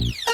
you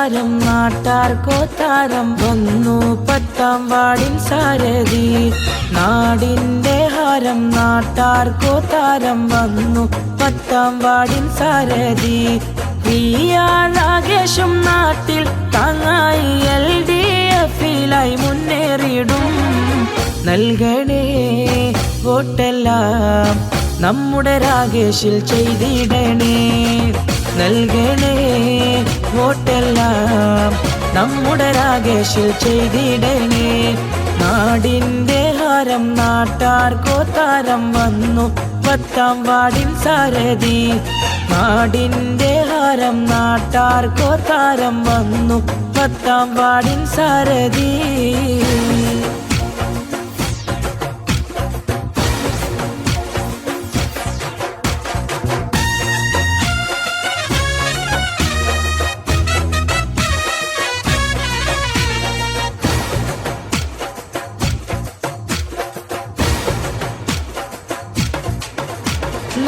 ഹാരം നാട്ടാർക്കോ താരം വന്നു പത്താം വാടിൻ സാരഥി. നാടിന്റെ ഹാരം നാട്ടാർക്കോ താരം വന്നു പത്താം വാടിൻ സാരഥി. പ്രിയാളാകേശം നാട്ടിൽ താങ്ങായി എൽ ഡി എഫിലായി മുന്നേറിയിടും. നൽകണേ വോട്ടെല്ലാം നമ്മുടെ രാകേഷിൽ ചെയ്തിടണേ. നൽകണേ. വോട്ടെല്ലാം നമ്മുടെ രാകേഷിൽ ചെയ്തിടണേ. നാടിന്റെ ഹാരം നാട്ടാർക്കോ താരം വന്നു. പത്താം വാടിൻ സാരഥി. നാടിന്റെ ഹാരം നാട്ടാർക്കോ താരം വന്നു. പത്താം വാടിൻ സാരഥി.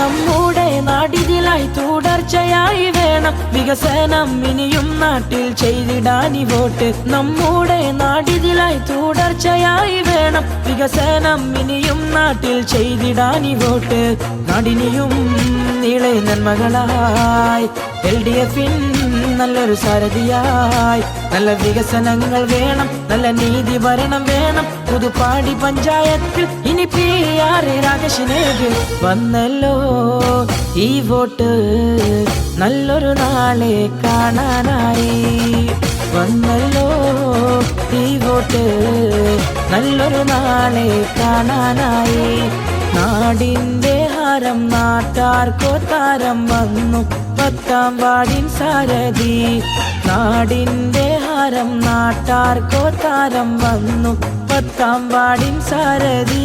നമ്മുടെ നാടിതിലായി തുടർച്ചയായി വേണം. വികസനം ഇനിയും നാട്ടിൽ ചെയ്തിടാനി വോട്ട്. നമ്മുടെ നാടിതിലായി തുടർച്ചയായി വേണം. വികസനം ഇനിയും നാട്ടിൽ ചെയ്തിടാനി വോട്ട്. നാടിനിയും നീളെ നന്മകളായി. എൽ ഡി എഫിൻ നല്ലൊരു സാരഥിയായി. നല്ല വികസനങ്ങൾ വേണം നല്ല നീതി ഭരണം വേണം. പുതുപ്പാടി പഞ്ചായത്തിൽ ഇനി പി ആർ രാകേഷിനേക്ക് വന്നല്ലോ. ഈ വോട്ട് നല്ലൊരു നാളെ കാണാനായി. വന്നല്ലോ. ഈ വോട്ട് നല്ലൊരു നാളെ കാണാനായി. നാടിന്റെ ഹാരം നാട്ടാർക്കോ താരം വന്നു. പത്താം വാടിൻ സാരഥി. നാടിന്റെ ഹാരം നാട്ടാർക്കോ താരം വന്നു പത്താം വാടിൻ സാരഥി.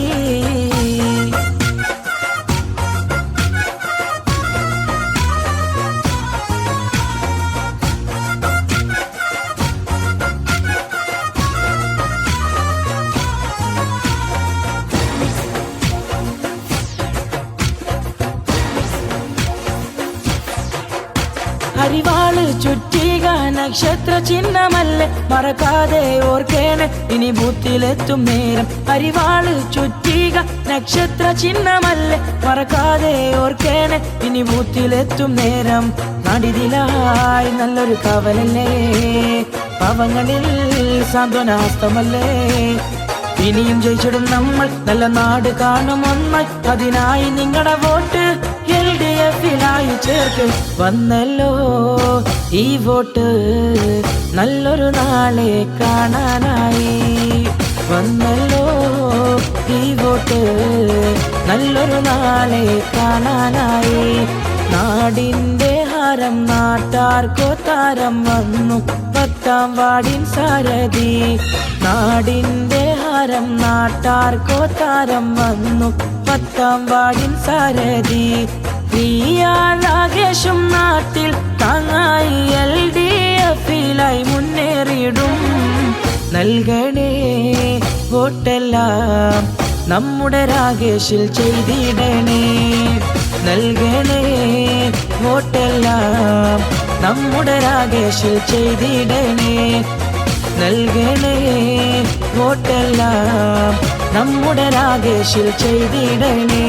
അരിവാൾ ചുറ്റിക നക്ഷത്ര ചിഹ്നമല്ലേ? മറക്കാതെ ഓർക്കേണ് ഇനി ബൂത്തിലെത്തും നേരം. അരിവാൾ ചുറ്റിക നക്ഷത്ര ചിഹ്നമല്ലേ? മറക്കാതെ ഓർക്കേണ് ഇനി ബൂത്തിലെത്തും നേരം. നടിതിലായി നല്ലൊരു കവലല്ലേ? പാവങ്ങളിൽ സാന്ത്വനാസ്തമല്ലേ? ഇനിയും ജയിച്ചിടും നമ്മൾ. നല്ല നാട് കാണും അതിനായി നിങ്ങളുടെ വോട്ട് എഫിലായി ചേർക്കും വന്നല്ലോ ഈ വോട്ട് നല്ലൊരു നാളെ കാണാനായി. വന്നല്ലോ ഈ വോട്ട് നല്ലൊരു നാളെ കാണാനായി. നാടിന്റെ ഹാരം നാട്ടാർക്കോ താരം വന്നു പത്താം വാടിൻ സാരഥി. നാടിന്റെ ഹാരം നാട്ടാർക്കോ താരം വന്നു പത്താം വാടിൻ സാരഥി. പ്രിയാളാകേശം നാട്ടിൽ താങ്ങായി എൽ ഡി എഫിലായി മുന്നേറിയിടും. നൽകണേ വോട്ടെല്ലാം നമ്മുടെ രാകേഷിൽ ചെയ്തിടണേ. നൽകണേ വോട്ടെല്ലാം നമ്മുടെ രാകേഷിൽ ചെയ്തിടണേ. നൽകണേ വോട്ടെല്ലാം നമ്മുടെ രാകേഷിൽ ചെയ്തിടണേ.